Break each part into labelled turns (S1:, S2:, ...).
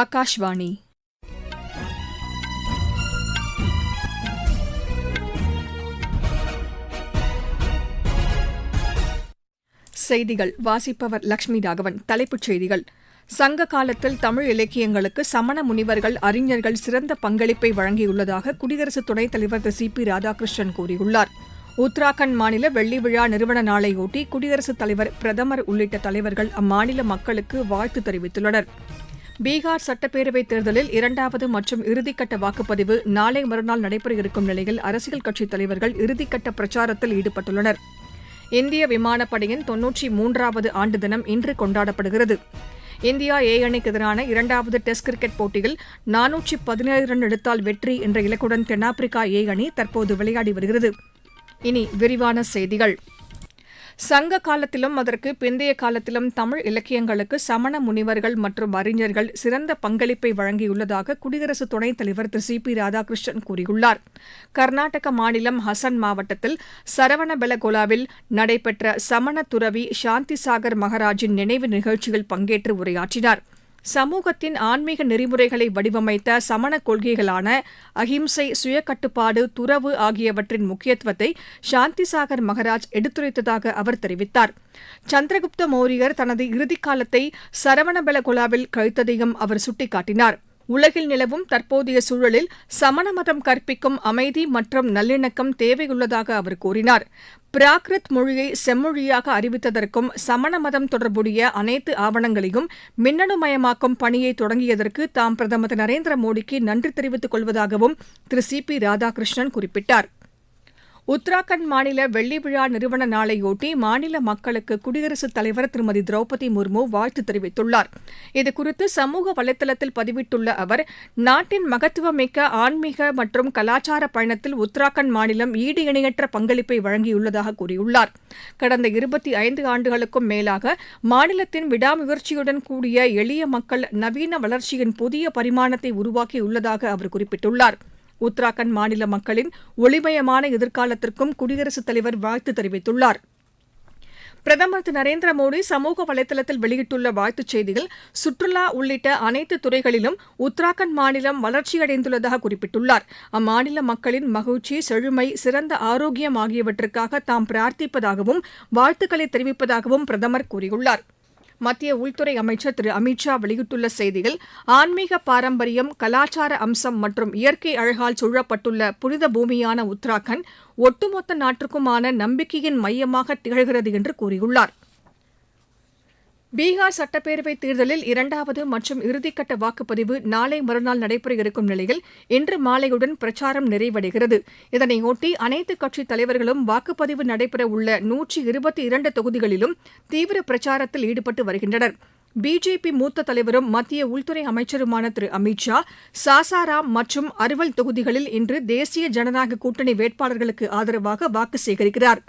S1: ஆகாஷ்வாணி செய்திகள் வாசிப்பவர் லட்சுமி ராகவன் தலைப்புச் செய்திகள் சங்க காலத்தில் தமிழ் இலக்கியங்களுக்கு சமண முனிவர்கள் அறிஞர்கள் சிறந்த பங்களிப்பை வழங்கியுள்ளதாக குடியரசு துணைத் தலைவர் திரு சி பி ராதாகிருஷ்ணன் கூறியுள்ளார் உத்தராகண்ட் மாநில வெள்ளி விழா நிறுவன நாளையொட்டி குடியரசுத் தலைவர் பிரதமர் உள்ளிட்ட தலைவர்கள் அம்மாநில மக்களுக்கு வாழ்த்து தெரிவித்துள்ளனர் பீகார் சட்டப்பேரவைத் தேர்தலில் இரண்டாவது மற்றும் இறுதிக்கட்ட வாக்குப்பதிவு நாளை மறுநாள் நடைபெற இருக்கும் நிலையில் அரசியல் கட்சித் தலைவர்கள் இறுதிக்கட்ட பிரச்சாரத்தில் ஈடுபட்டுள்ளனர் இந்திய விமானப்படையின் தொன்னூற்றி மூன்றாவது ஆண்டு தினம் இன்று கொண்டாடப்படுகிறது இந்தியா ஏ அணிக்கு எதிரான இரண்டாவது டெஸ்ட் கிரிக்கெட் போட்டியில் நானூற்றி பதினேழு ரன் எடுத்தால் வெற்றி என்ற இலக்குடன் தென்னாப்பிரிக்கா ஏ அணி தற்போது விளையாடி வருகிறது இனி விரிவான செய்திகள் சங்க காலத்திலும் அதற்கு பிந்தைய காலத்திலும் தமிழ் இலக்கியங்களுக்கு சமண முனிவர்கள் மற்றும் அறிஞர்கள் சிறந்த பங்களிப்பை வழங்கியுள்ளதாக குடியரசு துணைத் தலைவர் திரு சி பி ராதாகிருஷ்ணன் கூறியுள்ளார் கர்நாடக மாநிலம் ஹசன் மாவட்டத்தில் சரவணபெலகோலாவில் நடைபெற்ற சமண துறவி சாந்தி சாகர் மகராஜின் நினைவு நிகழ்ச்சியில் பங்கேற்று உரையாற்றினாா் சமூகத்தின் ஆன்மீக நெறிமுறைகளை வடிவமைத்த சமண கொள்கைகளான அஹிம்சை சுயக்கட்டுப்பாடு துறவு ஆகியவற்றின் முக்கியத்துவத்தை சாந்தி சாகர் மகராஜ் எடுத்துரைத்ததாக அவர் தெரிவித்தார் சந்திரகுப்த மௌரியர் தனது இறுதிக்காலத்தை குழாவில் கழித்ததையும் அவர் சுட்டிக்காட்டினாா் உலகில் நிலவும் தற்போதைய சூழலில் சமண மதம் கற்பிக்கும் அமைதி மற்றும் நல்லிணக்கம் தேவையுள்ளதாக அவர் கூறினார் பிராகிருத் மொழியை செம்மொழியாக அறிவித்ததற்கும் சமண மதம் தொடர்புடைய அனைத்து ஆவணங்களையும் மின்னணுமயமாக்கும் பணியை தொடங்கியதற்கு தாம் பிரதமர் நரேந்திர மோடிக்கு நன்றி தெரிவித்துக் கொள்வதாகவும் திரு சி பி ராதாகிருஷ்ணன் குறிப்பிட்டாா் உத்தராகண்ட் மாநில வெள்ளி விழா நிறுவன நாளையொட்டி மாநில மக்களுக்கு குடியரசுத் தலைவர் திருமதி திரௌபதி முர்மு வாழ்த்து தெரிவித்துள்ளார் இதுகுறித்து சமூக வலைதளத்தில் பதிவிட்டுள்ள அவர் நாட்டின் மகத்துவமிக்க ஆன்மீக மற்றும் கலாச்சார பயணத்தில் உத்தராகண்ட் மாநிலம் ஈடு இணையற்ற பங்களிப்பை வழங்கியுள்ளதாக கூறியுள்ளார் கடந்த இருபத்தி ஐந்து ஆண்டுகளுக்கும் மேலாக மாநிலத்தின் விடாமுயற்சியுடன் கூடிய எளிய மக்கள் நவீன வளர்ச்சியின் புதிய பரிமாணத்தை உருவாக்கியுள்ளதாக அவர் குறிப்பிட்டுள்ளாா் உத்தராகண்ட் மாநில மக்களின் ஒளிமயமான எதிர்காலத்திற்கும் குடியரசுத் தலைவர் வாழ்த்து தெரிவித்துள்ளார் பிரதமர் திரு நரேந்திர மோடி சமூக வலைதளத்தில் வெளியிட்டுள்ள வாழ்த்துச் செய்தியில் சுற்றுலா உள்ளிட்ட அனைத்து துறைகளிலும் உத்தராகண்ட் மாநிலம் வளர்ச்சியடைந்துள்ளதாக குறிப்பிட்டுள்ளார் அம்மாநில மக்களின் மகிழ்ச்சி செழுமை சிறந்த ஆரோக்கியம் ஆகியவற்றுக்காக தாம் பிரார்த்திப்பதாகவும் வாழ்த்துக்களை தெரிவிப்பதாகவும் பிரதமர் கூறியுள்ளாா் மத்திய உள்துறை அமைச்சர் திரு அமித் ஷா வெளியிட்டுள்ள செய்தியில் ஆன்மீக பாரம்பரியம் கலாச்சார அம்சம் மற்றும் இயற்கை அழகால் சூழப்பட்டுள்ள புனித பூமியான உத்தராகண்ட் ஒட்டுமொத்த நாட்டிற்குமான நம்பிக்கையின் மையமாக திகழ்கிறது என்று கூறியுள்ளாா் பீகார் சட்டப்பேரவைத் தேர்தலில் இரண்டாவது மற்றும் இறுதிக்கட்ட வாக்குப்பதிவு நாளை மறுநாள் நடைபெற இருக்கும் நிலையில் இன்று மாலையுடன் பிரச்சாரம் நிறைவடைகிறது இதனையொட்டி அனைத்துக் கட்சித் தலைவர்களும் வாக்குப்பதிவு நடைபெற உள்ள நூற்றி இருபத்தி இரண்டு தொகுதிகளிலும் தீவிர பிரச்சாரத்தில் ஈடுபட்டு வருகின்றனர் பிஜேபி மூத்த தலைவரும் மத்திய உள்துறை அமைச்சருமான திரு அமித் ஷா சாசாராம் மற்றும் அருவல் தொகுதிகளில் இன்று தேசிய ஜனநாயக கூட்டணி வேட்பாளர்களுக்கு ஆதரவாக வாக்கு சேகரிக்கிறாா்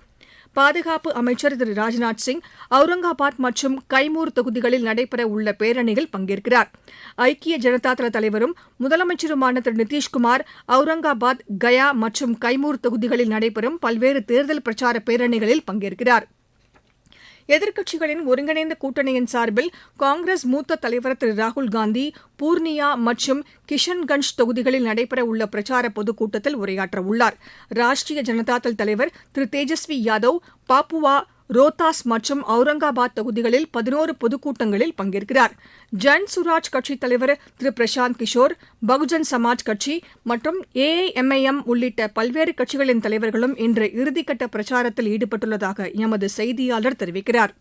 S1: பாதுகாப்பு அமைச்சர் திரு ராஜ்நாத் சிங் அவுரங்காபாத் மற்றும் கைமூர் தொகுதிகளில் நடைபெற உள்ள பேரணியில் பங்கேற்கிறார் ஐக்கிய ஜனதாதள தலைவரும் முதலமைச்சருமான திரு நிதிஷ்குமார் அவுரங்காபாத் கயா மற்றும் கைமூர் தொகுதிகளில் நடைபெறும் பல்வேறு தேர்தல் பிரச்சார பேரணிகளில் பங்கேற்கிறாா் எதிர்க்கட்சிகளின் ஒருங்கிணைந்த கூட்டணியின் சார்பில் காங்கிரஸ் மூத்த தலைவர் திரு ராகுல்காந்தி பூர்ணியா மற்றும் கிஷன்கஞ்ச் தொகுதிகளில் நடைபெற உள்ள பிரச்சார பொதுக்கூட்டத்தில் உரையாற்றவுள்ளார் ராஷ்ட்ரிய ஜனதாதள் தலைவர் திரு தேஜஸ்வி யாதவ் பாப்புவா ரோத்தாஸ் மற்றும் அவுரங்காபாத் தொகுதிகளில் பதினோரு பொதுக்கூட்டங்களில் பங்கேற்கிறார் ஜன் சுராஜ் கட்சித் தலைவர் திரு பிரசாந்த் கிஷோர் பகுஜன் சமாஜ் கட்சி மற்றும் ஏஐஎம்ஐஎம் உள்ளிட்ட பல்வேறு கட்சிகளின் தலைவர்களும் இன்று இறுதிக்கட்ட பிரச்சாரத்தில் ஈடுபட்டுள்ளதாக எமது செய்தியாளர் தெரிவிக்கிறாா்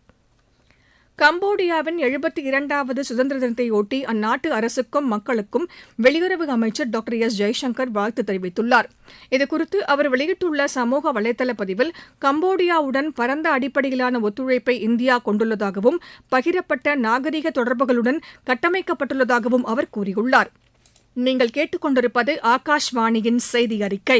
S1: கம்போடியாவின் எழுபத்து இரண்டாவது சுதந்திர தினத்தையொட்டி அந்நாட்டு அரசுக்கும் மக்களுக்கும் வெளியுறவு அமைச்சர் டாக்டர் எஸ் ஜெய்சங்கர் வாழ்த்து தெரிவித்துள்ளார் இதுகுறித்து அவர் வெளியிட்டுள்ள சமூக வலைதள பதிவில் கம்போடியாவுடன் பரந்த அடிப்படையிலான ஒத்துழைப்பை இந்தியா கொண்டுள்ளதாகவும் பகிரப்பட்ட நாகரிக தொடர்புகளுடன் கட்டமைக்கப்பட்டுள்ளதாகவும் அவர் கூறியுள்ளார் நீங்கள் கேட்டுக்கொண்டிருப்பது ஆகாஷ்வாணியின் செய்தி அறிக்கை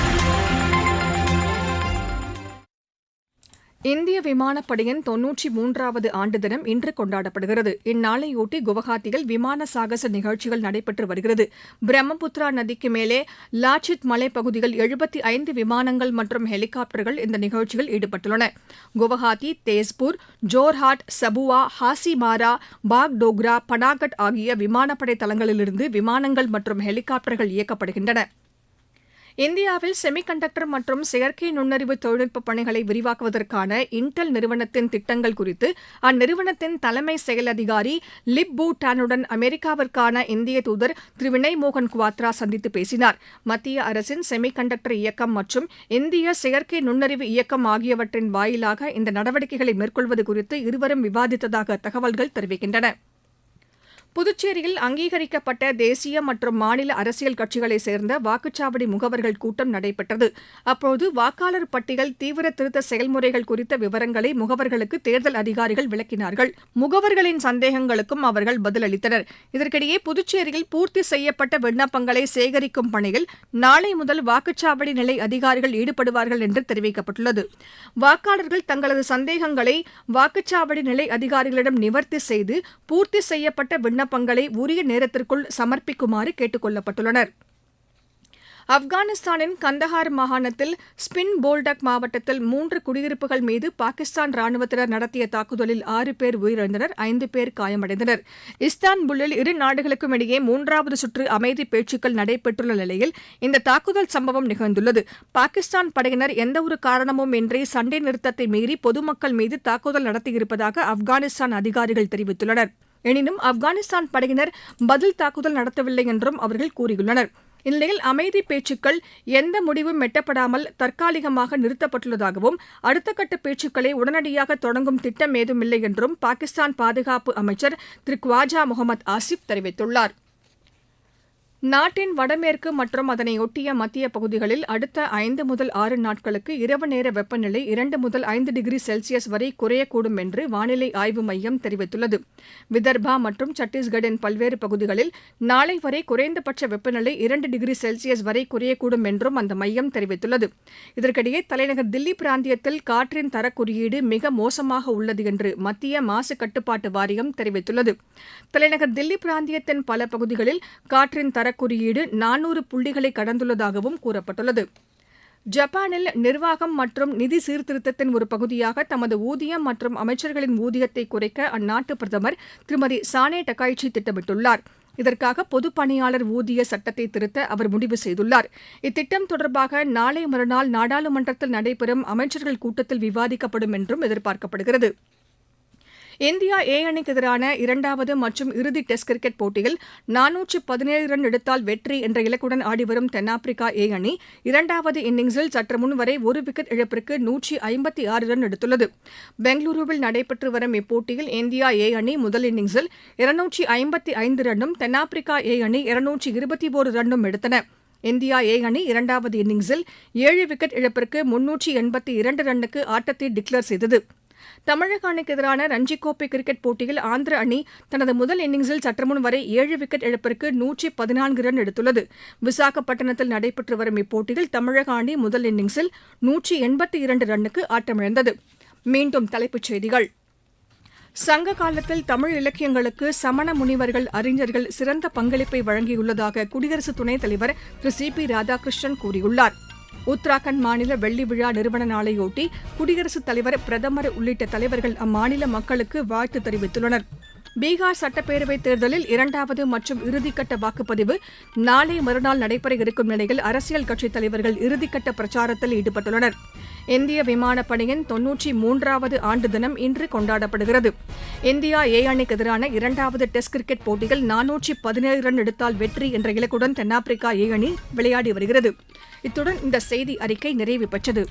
S1: இந்திய விமானப்படையின் தொன்னூற்றி மூன்றாவது ஆண்டு தினம் இன்று கொண்டாடப்படுகிறது இந்நாளையொட்டி குவஹாத்தியில் விமான சாகச நிகழ்ச்சிகள் நடைபெற்று வருகிறது பிரம்மபுத்திரா நதிக்கு மேலே லாச்சித் மலைப்பகுதியில் எழுபத்தி ஐந்து விமானங்கள் மற்றும் ஹெலிகாப்டர்கள் இந்த நிகழ்ச்சியில் ஈடுபட்டுள்ளன குவஹாத்தி தேஸ்பூர் ஜோர்ஹாட் சபுவா ஹாசிமாரா பாக்டோக்ரா பனாகட் ஆகிய விமானப்படை தளங்களிலிருந்து விமானங்கள் மற்றும் ஹெலிகாப்டர்கள் இயக்கப்படுகின்றன இந்தியாவில் செமிகண்டக்டர் மற்றும் செயற்கை நுண்ணறிவு தொழில்நுட்ப பணிகளை விரிவாக்குவதற்கான இன்டெல் நிறுவனத்தின் திட்டங்கள் குறித்து அந்நிறுவனத்தின் தலைமை செயல் அதிகாரி லிப் பூட்டானுடன் அமெரிக்காவிற்கான இந்திய தூதர் திரு வினய் மோகன் குவாத்ரா சந்தித்து பேசினார் மத்திய அரசின் செமிகண்டக்டர் இயக்கம் மற்றும் இந்திய செயற்கை நுண்ணறிவு இயக்கம் ஆகியவற்றின் வாயிலாக இந்த நடவடிக்கைகளை மேற்கொள்வது குறித்து இருவரும் விவாதித்ததாக தகவல்கள் தெரிவிக்கின்றன புதுச்சேரியில் அங்கீகரிக்கப்பட்ட தேசிய மற்றும் மாநில அரசியல் கட்சிகளைச் சேர்ந்த வாக்குச்சாவடி முகவர்கள் கூட்டம் நடைபெற்றது அப்போது வாக்காளர் பட்டியல் தீவிர திருத்த செயல்முறைகள் குறித்த விவரங்களை முகவர்களுக்கு தேர்தல் அதிகாரிகள் விளக்கினார்கள் முகவர்களின் சந்தேகங்களுக்கும் அவர்கள் பதிலளித்தனர் இதற்கிடையே புதுச்சேரியில் பூர்த்தி செய்யப்பட்ட விண்ணப்பங்களை சேகரிக்கும் பணியில் நாளை முதல் வாக்குச்சாவடி நிலை அதிகாரிகள் ஈடுபடுவார்கள் என்று தெரிவிக்கப்பட்டுள்ளது வாக்காளர்கள் தங்களது சந்தேகங்களை வாக்குச்சாவடி நிலை அதிகாரிகளிடம் நிவர்த்தி செய்து பூர்த்தி செய்யப்பட்ட விண்ணப்ப விண்ணப்பங்களை உரிய நேரத்திற்குள் சமர்ப்பிக்குமாறு கேட்டுக் கொள்ளப்பட்டுள்ளனர் ஆப்கானிஸ்தானின் கந்தஹார் மாகாணத்தில் ஸ்பின் போல்டக் மாவட்டத்தில் மூன்று குடியிருப்புகள் மீது பாகிஸ்தான் ராணுவத்தினர் நடத்திய தாக்குதலில் ஆறு பேர் உயிரிழந்தனர் ஐந்து பேர் காயமடைந்தனர் இஸ்தான்புல்லில் இரு நாடுகளுக்கும் இடையே மூன்றாவது சுற்று அமைதி பேச்சுக்கள் நடைபெற்றுள்ள நிலையில் இந்த தாக்குதல் சம்பவம் நிகழ்ந்துள்ளது பாகிஸ்தான் படையினர் எந்தவொரு காரணமும் இன்றி சண்டை நிறுத்தத்தை மீறி பொதுமக்கள் மீது தாக்குதல் நடத்தியிருப்பதாக ஆப்கானிஸ்தான் அதிகாரிகள் தெரிவித்துள்ளனா் எனினும் ஆப்கானிஸ்தான் படையினர் பதில் தாக்குதல் நடத்தவில்லை என்றும் அவர்கள் கூறியுள்ளனர் இந்நிலையில் அமைதி பேச்சுக்கள் எந்த முடிவும் எட்டப்படாமல் தற்காலிகமாக நிறுத்தப்பட்டுள்ளதாகவும் அடுத்த கட்ட பேச்சுக்களை உடனடியாக தொடங்கும் திட்டம் ஏதுமில்லை என்றும் பாகிஸ்தான் பாதுகாப்பு அமைச்சர் திரு குவாஜா முகமது ஆசிப் தெரிவித்துள்ளாா் நாட்டின் வடமேற்கு மற்றும் அதனையொட்டிய மத்திய பகுதிகளில் அடுத்த ஐந்து முதல் ஆறு நாட்களுக்கு இரவு நேர வெப்பநிலை இரண்டு முதல் ஐந்து டிகிரி செல்சியஸ் வரை குறையக்கூடும் என்று வானிலை ஆய்வு மையம் தெரிவித்துள்ளது விதர்பா மற்றும் சத்தீஸ்கட்டின் பல்வேறு பகுதிகளில் நாளை வரை குறைந்தபட்ச வெப்பநிலை இரண்டு டிகிரி செல்சியஸ் வரை குறையக்கூடும் என்றும் அந்த மையம் தெரிவித்துள்ளது இதற்கிடையே தலைநகர் தில்லி பிராந்தியத்தில் காற்றின் தரக்குறியீடு மிக மோசமாக உள்ளது என்று மத்திய மாசு கட்டுப்பாட்டு வாரியம் தெரிவித்துள்ளது தலைநகர் தில்லி பிராந்தியத்தின் பல பகுதிகளில் காற்றின் தர தரக்குறியீடு நானூறு புள்ளிகளை கடந்துள்ளதாகவும் கூறப்பட்டுள்ளது ஜப்பானில் நிர்வாகம் மற்றும் நிதி சீர்திருத்தத்தின் ஒரு பகுதியாக தமது ஊதியம் மற்றும் அமைச்சர்களின் ஊதியத்தை குறைக்க அந்நாட்டு பிரதமர் திருமதி சானே டக்காய்ச்சி திட்டமிட்டுள்ளார் இதற்காக பொதுப்பணியாளர் ஊதிய சட்டத்தை திருத்த அவர் முடிவு செய்துள்ளார் இத்திட்டம் தொடர்பாக நாளை மறுநாள் நாடாளுமன்றத்தில் நடைபெறும் அமைச்சர்கள் கூட்டத்தில் விவாதிக்கப்படும் என்றும் எதிர்பார்க்கப்படுகிறது இந்தியா ஏ அணிக்கு எதிரான இரண்டாவது மற்றும் இறுதி டெஸ்ட் கிரிக்கெட் போட்டியில் நானூற்று பதினேழு ரன் எடுத்தால் வெற்றி என்ற இலக்குடன் ஆடிவரும் தென்னாப்பிரிக்கா ஏ அணி இரண்டாவது இன்னிங்ஸில் சற்று முன்வரை ஒரு விக்கெட் இழப்பிற்கு நூற்றி ஐம்பத்தி ஆறு ரன் எடுத்துள்ளது பெங்களூருவில் நடைபெற்று வரும் இப்போட்டியில் இந்தியா ஏ அணி முதல் இன்னிங்ஸில் இருநூற்றி ஐம்பத்தி ஐந்து ரன்னும் தென்னாப்பிரிக்கா ஏ அணி இருநூற்றி இருபத்தி ஒரு ரன்னும் எடுத்தன இந்தியா ஏ அணி இரண்டாவது இன்னிங்ஸில் ஏழு விக்கெட் இழப்பிற்கு முன்னூற்றி எண்பத்தி இரண்டு ரன்னுக்கு ஆட்டத்தை டிக்ளேர் செய்தது தமிழக அணிக்கு எதிரான ரஞ்சி கோப்பை கிரிக்கெட் போட்டியில் ஆந்திர அணி தனது முதல் இன்னிங்ஸில் சற்றுமுன் வரை ஏழு விக்கெட் இழப்பிற்கு நூற்றி பதினான்கு ரன் எடுத்துள்ளது விசாகப்பட்டினத்தில் நடைபெற்று வரும் இப்போட்டியில் தமிழக அணி முதல் இன்னிங்ஸில் நூற்றி எண்பத்தி இரண்டு ரன்னுக்கு ஆட்டமிழந்தது மீண்டும் தலைப்புச் செய்திகள் சங்க காலத்தில் தமிழ் இலக்கியங்களுக்கு சமண முனிவர்கள் அறிஞர்கள் சிறந்த பங்களிப்பை வழங்கியுள்ளதாக குடியரசு துணைத் தலைவர் திரு சி பி ராதாகிருஷ்ணன் கூறியுள்ளாா் உத்தராகண்ட் மாநில வெள்ளி விழா நிறுவன நாளையொட்டி குடியரசுத் தலைவர் பிரதமர் உள்ளிட்ட தலைவர்கள் அம்மாநில மக்களுக்கு வாழ்த்து தெரிவித்துள்ளனா் பீகார் சட்டப்பேரவை தேர்தலில் இரண்டாவது மற்றும் இறுதிக்கட்ட வாக்குப்பதிவு நாளை மறுநாள் நடைபெற இருக்கும் நிலையில் அரசியல் கட்சித் தலைவர்கள் இறுதிக்கட்ட பிரச்சாரத்தில் ஈடுபட்டுள்ளனர் இந்திய விமானப்படையின் தொன்னூற்றி மூன்றாவது ஆண்டு தினம் இன்று கொண்டாடப்படுகிறது இந்தியா ஏ அணிக்கு எதிரான இரண்டாவது டெஸ்ட் கிரிக்கெட் போட்டியில் நானூற்றி பதினேழு ரன் எடுத்தால் வெற்றி என்ற இலக்குடன் தென்னாப்பிரிக்கா ஏ அணி விளையாடி வருகிறது இத்துடன் இந்த செய்தி அறிக்கை நிறைவு பெற்றது